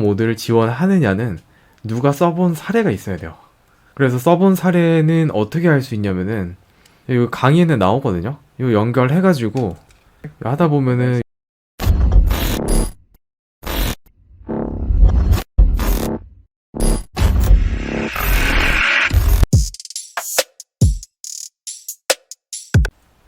모드를 지원하느냐는 누가 써본 사례가 있어야 돼요. 그래서 써본 사례는 어떻게 할 수 있냐면은 이 강의에는 나오거든요. 이거 연결해가지고 하다 보면은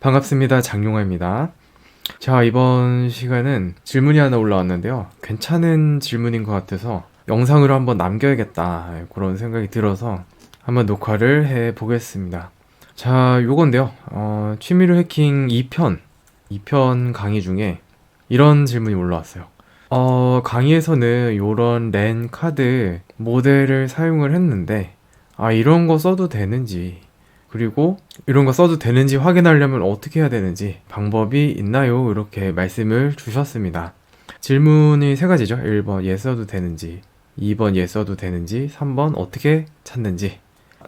반갑습니다. 장용화입니다. 자, 이번 시간은 질문이 하나 올라왔는데요. 괜찮은 질문인 것 같아서 영상으로 한번 남겨야겠다. 그런 생각이 들어서 한번 녹화를 해 보겠습니다. 자, 요건데요. 어, 취미로 해킹 2편, 2편 강의 중에 이런 질문이 올라왔어요. 어, 강의에서는 요런 랜 카드 모델을 사용을 했는데, 아, 이런 거 써도 되는지, 그리고 이런 거 써도 되는지 확인하려면 어떻게 해야 되는지 방법이 있나요? 이렇게 말씀을 주셨습니다. 질문이 세 가지죠. 1번 얘 써도 되는지, 2번 얘 써도 되는지, 3번 어떻게 찾는지.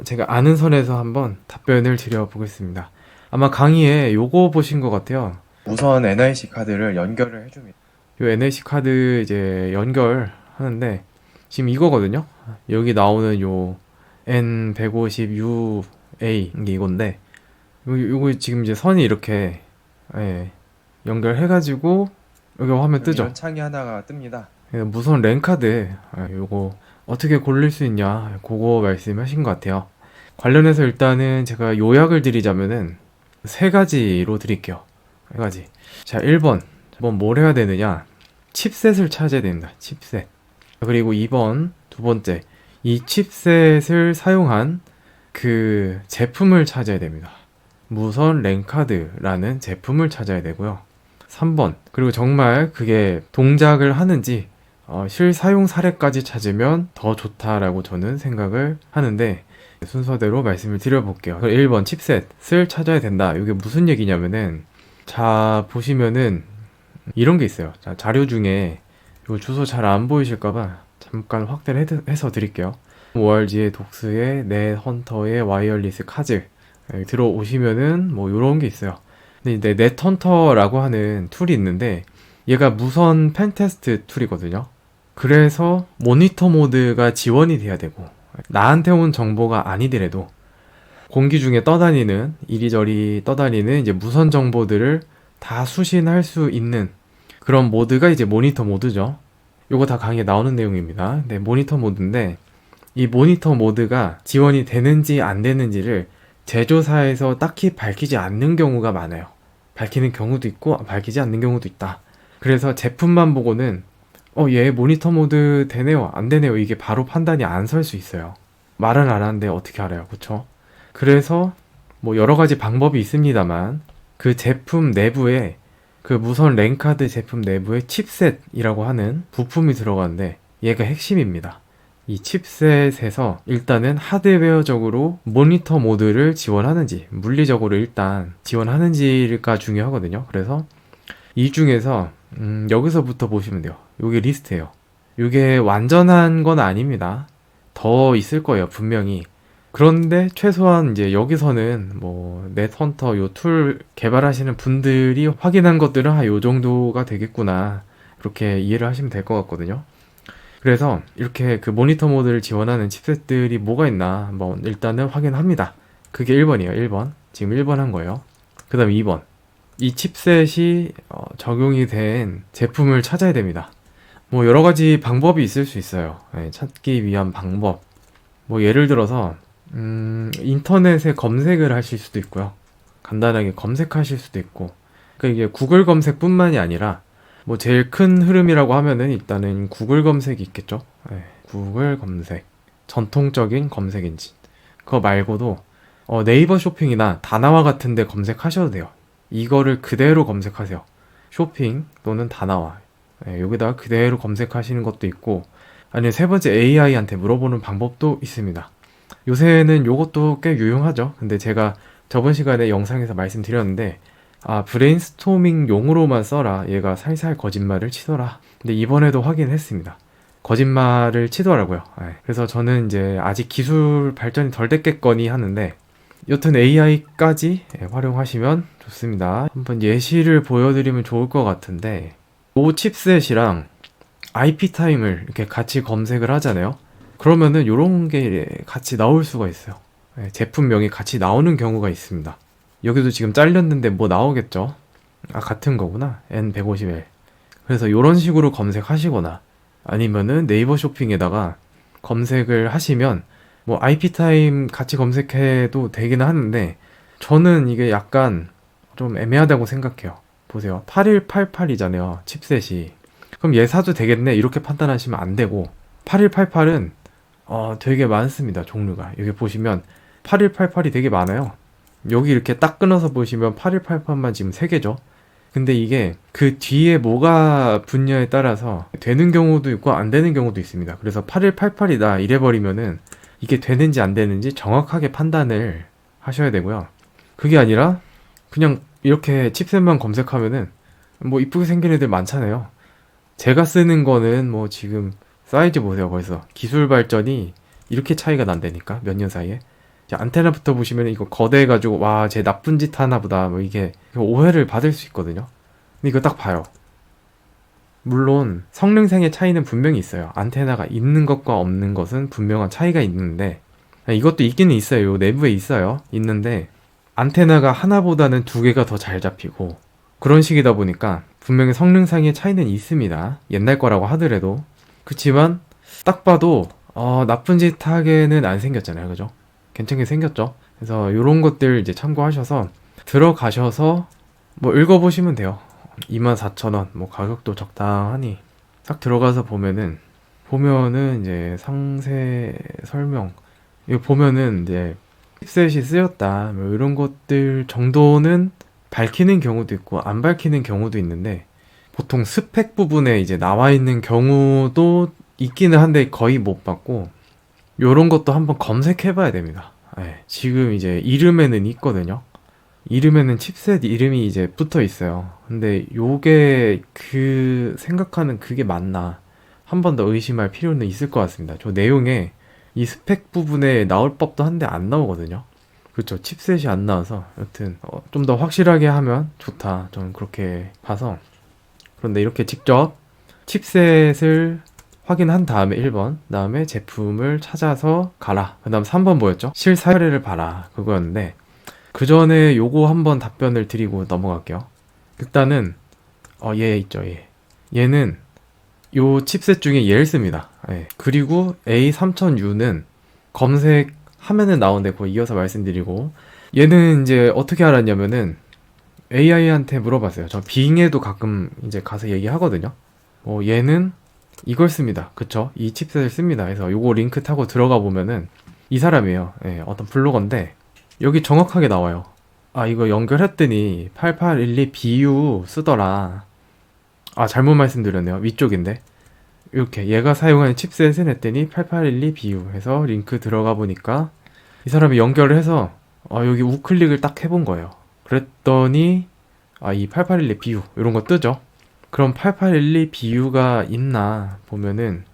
제가 아는 선에서 한번 답변을 드려보겠습니다. 아마 강의에 요거 보신 것 같아요. 우선 NIC 카드를 연결을 해줍니다. 요 NIC 카드 이제 연결하는데 지금 이거거든요. 여기 나오는 요 N150U A 이게 이건데 요, 요거 지금 이제 선이 이렇게 예, 연결해가지고 여기 화면 뜨죠. 이런 창이 하나가 뜹니다. 예, 무선 랜카드 아, 요거 어떻게 고를 수 있냐 그거 말씀하신 것 같아요. 관련해서 일단은 제가 요약을 드리자면은 세 가지로 드릴게요. 세 가지. 자, 1번. 1번 뭘 해야 되느냐? 칩셋을 찾아야 됩니다. 칩셋. 그리고 2번, 두 번째. 이 칩셋을 사용한 그 제품을 찾아야 됩니다. 무선 랜카드라는 제품을 찾아야 되고요. 3번. 그리고 정말 그게 동작을 하는지 어, 실사용 사례까지 찾으면 더 좋다라고 저는 생각을 하는데 순서대로 말씀을 드려볼게요. 1번 칩셋을 찾아야 된다. 이게 무슨 얘기냐면은 자 보시면은 이런 게 있어요. 자, 자료 중에 요 주소 잘 안 보이실까봐 잠깐 확대를 해- 해서 드릴게요. ORG의 독스의 넷 헌터의 와이어리스 카즈 여기 들어오시면은 뭐 이런 게 있어요. 근데 이제 넷 헌터라고 하는 툴이 있는데 얘가 무선 펜테스트 툴이거든요. 그래서 모니터 모드가 지원이 돼야 되고 나한테 온 정보가 아니더라도 공기 중에 떠다니는 이리저리 떠다니는 이제 무선 정보들을 다 수신할 수 있는 그런 모드가 이제 모니터 모드죠. 요거 다 강의에 나오는 내용입니다. 네, 모니터 모드인데 이 모니터 모드가 지원이 되는지 안 되는지를 제조사에서 딱히 밝히지 않는 경우가 많아요. 밝히는 경우도 있고 밝히지 않는 경우도 있다. 그래서 제품만 보고는 어, 얘 모니터 모드 되네요, 안 되네요. 이게 바로 판단이 안 설 수 있어요. 말은 안 하는데 어떻게 알아요, 그쵸? 그래서 뭐 여러 가지 방법이 있습니다만 그 제품 내부에 그 무선 랜카드 제품 내부에 칩셋이라고 하는 부품이 들어가는데 얘가 핵심입니다. 이 칩셋에서 일단은 하드웨어적으로 모니터 모드를 지원하는지 물리적으로 일단 지원하는지가 중요하거든요. 그래서 이 중에서 음, 여기서부터 보시면 돼요. 요게 리스트예요. 요게 완전한 건 아닙니다. 더 있을 거예요, 분명히. 그런데 최소한 이제 여기서는 뭐 넷헌터 요 툴 개발하시는 분들이 확인한 것들은 한 요 정도가 되겠구나. 그렇게 이해를 하시면 될 것 같거든요. 그래서 이렇게 그 모니터 모드를 지원하는 칩셋들이 뭐가 있나 한번 일단은 확인합니다. 그게 1번이에요. 1번. 지금 1번 한 거예요. 그 다음 2번. 이 칩셋이 어, 적용이 된 제품을 찾아야 됩니다. 뭐 여러 가지 방법이 있을 수 있어요. 예, 찾기 위한 방법. 뭐 예를 들어서 음, 인터넷에 검색을 하실 수도 있고요. 간단하게 검색하실 수도 있고. 그러니까 이게 구글 검색뿐만이 아니라 뭐 제일 큰 흐름이라고 하면은 일단은 구글 검색이 있겠죠. 예, 구글 검색. 전통적인 검색 엔진. 그거 말고도 어, 네이버 쇼핑이나 다나와 같은 데 검색하셔도 돼요. 이거를 그대로 검색하세요. 쇼핑 또는 다나와. 예, 여기다가 그대로 검색하시는 것도 있고 아니면 세 번째 AI한테 물어보는 방법도 있습니다. 요새는 요것도 꽤 유용하죠. 근데 제가 저번 시간에 영상에서 말씀드렸는데 아 브레인스토밍 용으로만 써라. 얘가 살살 거짓말을 치더라. 근데 이번에도 확인했습니다. 거짓말을 치더라고요. 예, 그래서 저는 이제 아직 기술 발전이 덜 됐겠거니 하는데 여튼 AI까지 예, 활용하시면 좋습니다. 한번 예시를 보여드리면 좋을 것 같은데 이 칩셋이랑 IP 타임을 이렇게 같이 검색을 하잖아요. 그러면은 요런 게 같이 나올 수가 있어요. 예, 제품명이 같이 나오는 경우가 있습니다. 여기도 지금 잘렸는데 뭐 나오겠죠? 아, 같은 거구나. N150L. 그래서 요런 식으로 검색하시거나 아니면은 네이버 쇼핑에다가 검색을 하시면 뭐 IP 타임 같이 검색해도 되기는 하는데 저는 이게 약간 좀 애매하다고 생각해요. 보세요. 8188이잖아요. 칩셋이. 그럼 얘 사도 되겠네. 이렇게 판단하시면 안 되고 8188은 어, 되게 많습니다. 종류가. 여기 보시면 8188이 되게 많아요. 여기 이렇게 딱 끊어서 보시면 8188만 지금 3개죠. 근데 이게 그 뒤에 뭐가 붙냐에 따라서 되는 경우도 있고 안 되는 경우도 있습니다. 그래서 8188이다 이래버리면은 이게 되는지 안 되는지 정확하게 판단을 하셔야 되고요. 그게 아니라 그냥 이렇게 칩셋만 검색하면은 뭐 이쁘게 생긴 애들 많잖아요. 제가 쓰는 거는 뭐 지금 사이즈 보세요 벌써 기술 발전이 이렇게 차이가 난다니까 몇 년 사이에 자, 안테나부터 보시면 이거 거대해가지고 와 쟤 나쁜 짓 하나 보다. 뭐 이게 오해를 받을 수 있거든요. 근데 이거 딱 봐요. 물론 성능상의 차이는 분명히 있어요. 안테나가 있는 것과 없는 것은 분명한 차이가 있는데 이것도 있기는 있어요. 요 내부에 있어요. 있는데 안테나가 하나보다는 두 개가 더 잘 잡히고 그런 식이다 보니까 분명히 성능상의 차이는 있습니다. 옛날 거라고 하더라도. 그치만 딱 봐도 어, 나쁜 짓 하게는 안 생겼잖아요. 그죠 괜찮게 생겼죠. 그래서 이런 것들 이제 참고하셔서 들어가셔서 뭐 읽어보시면 돼요. 24,000원 뭐 가격도 적당하니 딱 들어가서 보면은 보면은 이제 상세 설명 이거 보면은 이제 칩셋이 쓰였다 뭐 이런 것들 정도는 밝히는 경우도 있고 안 밝히는 경우도 있는데 보통 스펙 부분에 이제 나와 있는 경우도 있기는 한데 거의 못 봤고 요런 것도 한번 검색해 봐야 됩니다. 예, 지금 이제 이름에는 있거든요. 이름에는 칩셋 이름이 이제 붙어 있어요. 근데 요게 그 생각하는 그게 맞나? 한 번 더 의심할 필요는 있을 것 같습니다. 저 내용에 이 스펙 부분에 나올 법도 한데 안 나오거든요. 그렇죠. 칩셋이 안 나와서 여튼 어, 좀 더 확실하게 하면 좋다. 저는 그렇게 봐서 그런데 이렇게 직접 칩셋을 확인한 다음에 1번, 다음에 제품을 찾아서 가라. 그 다음 3번 뭐였죠? 실사례를 봐라. 그거였는데, 그 전에 요거 한번 답변을 드리고 넘어갈게요. 일단은, 어, 얘 있죠, 얘. 얘는 요 칩셋 중에 얘를 씁니다. 예. 그리고 A3000U는 검색하면은 나오는데 그거 이어서 말씀드리고, 얘는 이제 어떻게 알았냐면은, AI한테 물어봤어요. 저 빙에도 가끔 이제 가서 얘기하거든요. 어, 얘는 이걸 씁니다. 그쵸? 이 칩셋을 씁니다. 그래서 요거 링크 타고 들어가 보면은 이 사람이에요. 예, 어떤 블로거인데 여기 정확하게 나와요. 아 이거 연결했더니 8812 BU 쓰더라. 아 잘못 말씀드렸네요. 위쪽인데 이렇게 얘가 사용하는 칩셋은 했더니 8812 BU 해서 링크 들어가 보니까 이 사람이 연결을 해서 아 여기 우클릭을 딱 해본 거예요. 그랬더니 아 이 8812 BU 이런 거 뜨죠. 그럼 8812 비유가 있나 보면은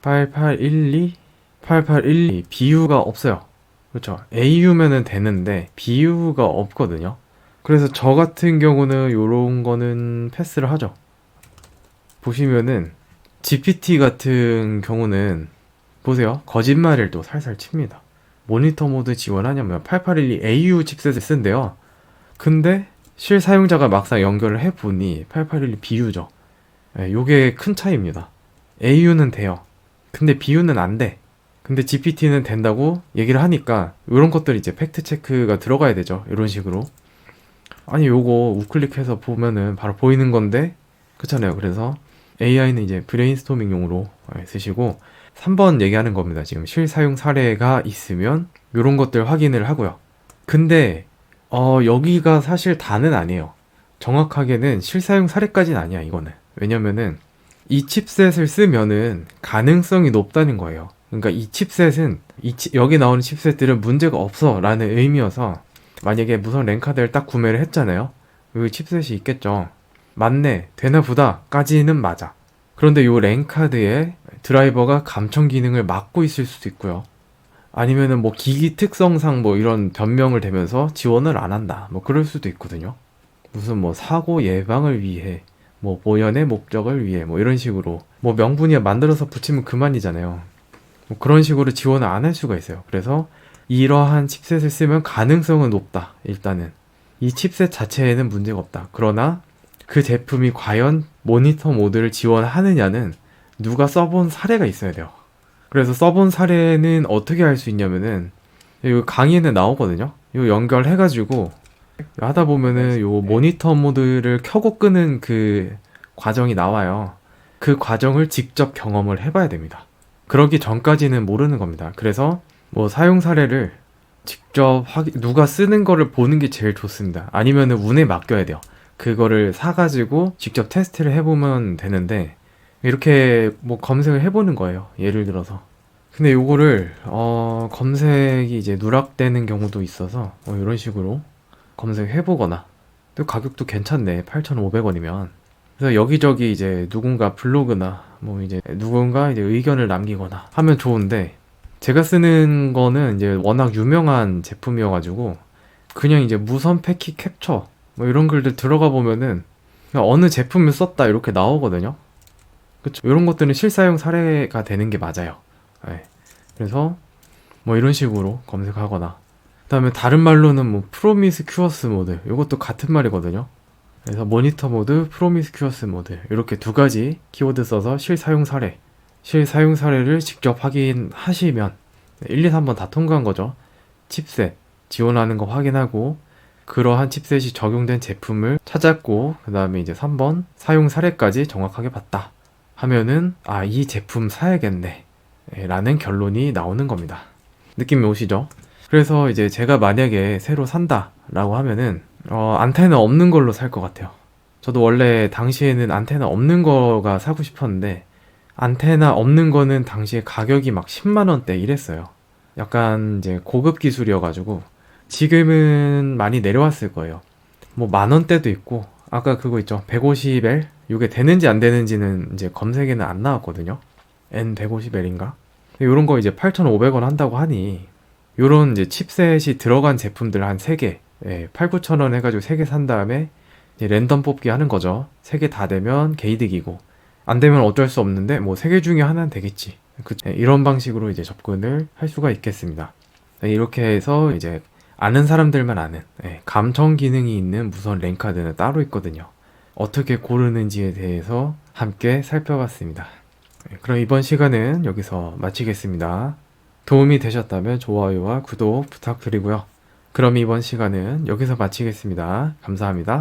8812 8812 비유가 없어요. 그렇죠. AU면은 되는데 비유가 없거든요. 그래서 저 같은 경우는 요런 거는 패스를 하죠. 보시면은 GPT 같은 경우는 보세요. 거짓말을 또 살살 칩니다. 모니터 모드 지원하냐면 8812 AU 칩셋을 쓴대요. 근데 실 사용자가 막상 연결을 해보니 8812 비유죠. 예, 요게 큰 차이입니다. AU는 돼요. 근데 BU는 안 돼. 근데 GPT는 된다고 얘기를 하니까 이런 것들이 이제 팩트 체크가 들어가야 되죠. 이런 식으로. 아니 요거 우클릭해서 보면은 바로 보이는 건데 그렇잖아요. 그래서 AI는 이제 브레인스토밍용으로 예, 쓰시고 3번 얘기하는 겁니다. 지금 실사용 사례가 있으면 이런 것들 확인을 하고요. 근데 어, 여기가 사실 다는 아니에요. 정확하게는 실사용 사례까지는 아니야, 이거는. 왜냐면은 이 칩셋을 쓰면은 가능성이 높다는 거예요. 그러니까 이 칩셋은 이 치, 여기 나오는 칩셋들은 문제가 없어라는 의미여서 만약에 무선 랜카드를 딱 구매를 했잖아요. 여기 칩셋이 있겠죠. 맞네, 되나 보다까지는 맞아. 그런데 요 랜카드에 드라이버가 감청 기능을 막고 있을 수도 있고요. 아니면은 뭐 기기 특성상 뭐 이런 변명을 대면서 지원을 안 한다. 뭐 그럴 수도 있거든요. 무슨 뭐 사고 예방을 위해 뭐 보연의 목적을 위해 뭐 이런 식으로 뭐 명분이야 만들어서 붙이면 그만이잖아요. 뭐 그런 식으로 지원을 안 할 수가 있어요. 그래서 이러한 칩셋을 쓰면 가능성은 높다. 일단은 이 칩셋 자체에는 문제가 없다. 그러나 그 제품이 과연 모니터 모드를 지원하느냐는 누가 써본 사례가 있어야 돼요. 그래서 써본 사례는 어떻게 할 수 있냐면은 이 강의에는 나오거든요. 이 연결해가지고 하다 보면은 요 모니터 모드를 켜고 끄는 그 과정이 나와요. 그 과정을 직접 경험을 해봐야 됩니다. 그러기 전까지는 모르는 겁니다. 그래서 뭐 사용 사례를 직접 확인, 누가 쓰는 거를 보는 게 제일 좋습니다. 아니면은 운에 맡겨야 돼요. 그거를 사가지고 직접 테스트를 해보면 되는데 이렇게 뭐 검색을 해보는 거예요. 예를 들어서. 근데 요거를 어 검색이 이제 누락되는 경우도 있어서 뭐 이런 식으로 검색해보거나 또 가격도 괜찮네 8,500원이면 그래서 여기저기 이제 누군가 블로그나 뭐 이제 누군가 이제 의견을 남기거나 하면 좋은데 제가 쓰는 거는 이제 워낙 유명한 제품이어가지고 그냥 이제 무선 패키 캡처 뭐 이런 글들 들어가 보면은 어느 제품을 썼다 이렇게 나오거든요. 그쵸? 이런 것들은 실사용 사례가 되는 게 맞아요. 네. 그래서 뭐 이런 식으로 검색하거나 그다음에 다른 말로는 뭐 프로미스큐어스 모드 이것도 같은 말이거든요. 그래서 모니터 모드, 프로미스큐어스 모드 이렇게 두 가지 키워드 써서 실사용 사례 실사용 사례를 직접 확인하시면 1, 2, 3번 다 통과한 거죠. 칩셋 지원하는 거 확인하고 그러한 칩셋이 적용된 제품을 찾았고 그 다음에 이제 3번 사용 사례까지 정확하게 봤다 하면은 아 이 제품 사야겠네 예, 라는 결론이 나오는 겁니다. 느낌이 오시죠? 그래서 이제 제가 만약에 새로 산다 라고 하면은 어, 안테나 없는 걸로 살 것 같아요. 저도 원래 당시에는 안테나 없는 거가 사고 싶었는데 안테나 없는 거는 당시에 가격이 막 10만 원대 이랬어요. 약간 이제 고급 기술이어가지고 지금은 많이 내려왔을 거예요. 뭐 만 원대도 있고 아까 그거 있죠 150L 이게 되는지 안 되는지는 이제 검색에는 안 나왔거든요. N 150L인가? 이런 거 이제 8,500원 한다고 하니 요런 이제 칩셋이 들어간 제품들 한 3개 예, 8, 9천 원 해가지고 3개 산 다음에 랜덤 뽑기 하는 거죠. 3개 다 되면 개이득이고 안 되면 어쩔 수 없는데 뭐 3개 중에 하나는 되겠지. 그, 예, 이런 방식으로 이제 접근을 할 수가 있겠습니다. 예, 이렇게 해서 이제 아는 사람들만 아는 예, 감청 기능이 있는 무선 랜카드는 따로 있거든요. 어떻게 고르는지에 대해서 함께 살펴봤습니다. 예, 그럼 이번 시간은 여기서 마치겠습니다. 도움이 되셨다면 좋아요와 구독 부탁드리고요. 그럼 이번 시간은 여기서 마치겠습니다. 감사합니다.